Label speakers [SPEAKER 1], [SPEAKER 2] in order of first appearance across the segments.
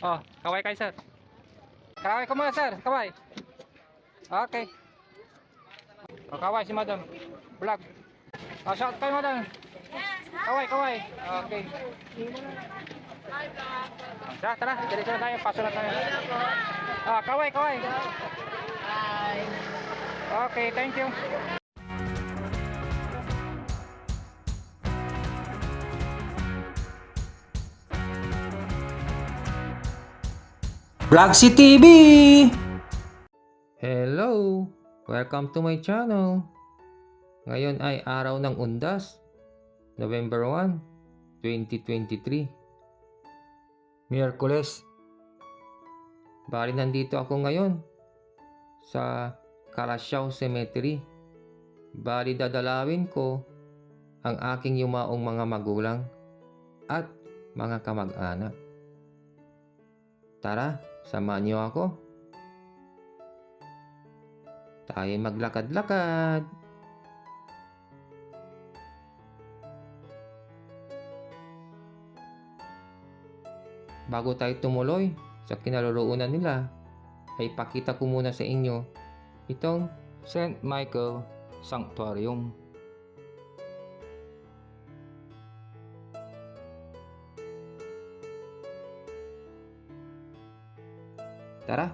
[SPEAKER 1] Oh, kaway kayo, sir. Kaway ko muna, sir. Kaway. Okay. Oh, kaway si madam. Vlog. Oh, shout kayo, madam. Kaway, kaway. Okay. Tara, tara. Diretso na tayo. Paso na tayo. Ah, kaway, kaway. Okay, thank you.
[SPEAKER 2] Vlogsi TV!
[SPEAKER 1] Hello! Welcome to my channel. Ngayon ay araw ng undas, November 1, 2023. Miyerkules. Bali nandito ako ngayon sa Kalasyaw Cemetery. Bali dadalawin ko ang aking yumaong mga magulang at mga kamag-anak. Tara, samahan niyo ako. Tayo maglakad-lakad. Bago tayo tumuloy sa kinaroroonan nila, ay pakita ko muna sa inyo itong St. Michael Sanctuarium. Tara,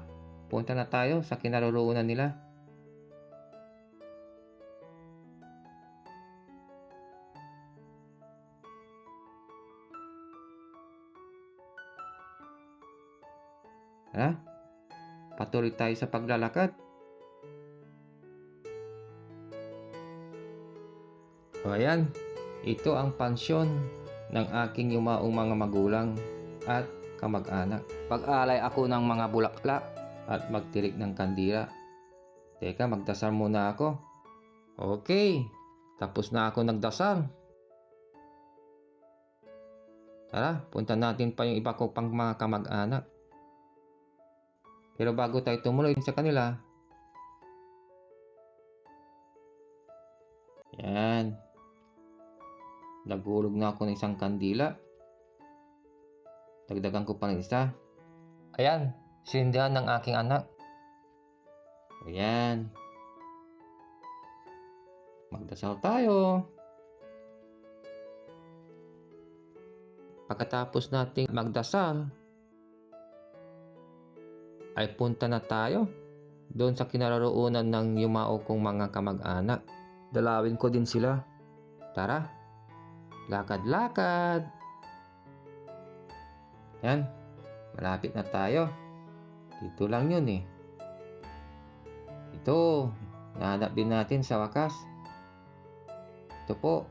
[SPEAKER 1] punta na tayo sa kinaroroonan nila. Tara, patuloy tayo sa paglalakad. O ayan, ito ang pansyon ng aking yumaong mga magulang at kamag-anak. Pag-alay ako ng mga bulaklak at magtirik ng kandila. Teka, magdasal muna ako. Okay, tapos na ako nagdasal. Tara, punta natin pa yung iba ko pang mga kamag-anak. Pero bago tayo tumuloy sa kanila, yan. Nagulog na ako ng isang kandila. Dagdagan ko pa ng isa. Ayan, sindihan ng aking anak. Ayan. Magdasal tayo. Pagkatapos nating magdasal, ay punta na tayo doon sa kinaroroonan ng yumao kong mga kamag-anak. Dalawin ko din sila. Tara, lakad-lakad. Yan, malapit na tayo. Dito lang yun eh. Ito, nahanap din natin sa wakas. Ito po,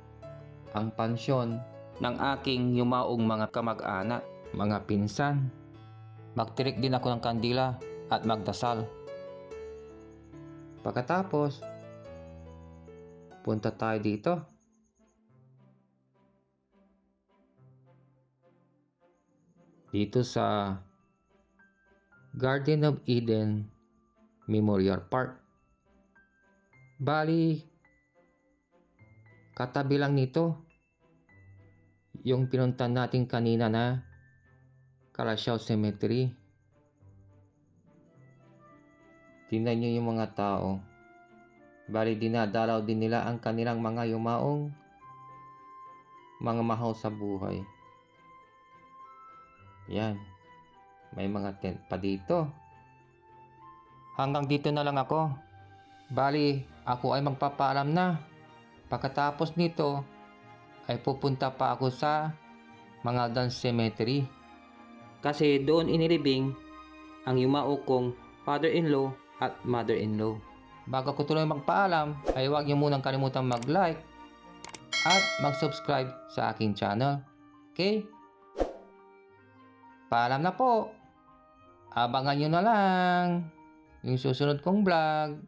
[SPEAKER 1] ang pansyon ng aking yumaong mga kamag-anak, mga pinsan. Magtirik din ako ng kandila at magdasal. Pagkatapos, punta tayo dito. Dito sa Garden of Eden Memorial Park. Bali, katabi lang nito yung pinuntan natin kanina na Kalasyaw Cemetery. Tingnan nyo yung mga tao. Bali dinadalaw din nila ang kanilang mga yumaong mga mahaw sa buhay. Yan. May mga tent pa dito. Hanggang dito na lang ako. Bali, ako ay magpapaalam na. Pagkatapos nito, ay pupunta pa ako sa mga dance cemetery. Kasi doon inilibing ang yumao kong father-in-law at mother-in-law. Bago ko tuloy magpaalam, ay huwag niyo munang kalimutang mag-like at mag-subscribe sa aking channel. Okay? Paalam na po. Abangan nyo na lang yung susunod kong vlog.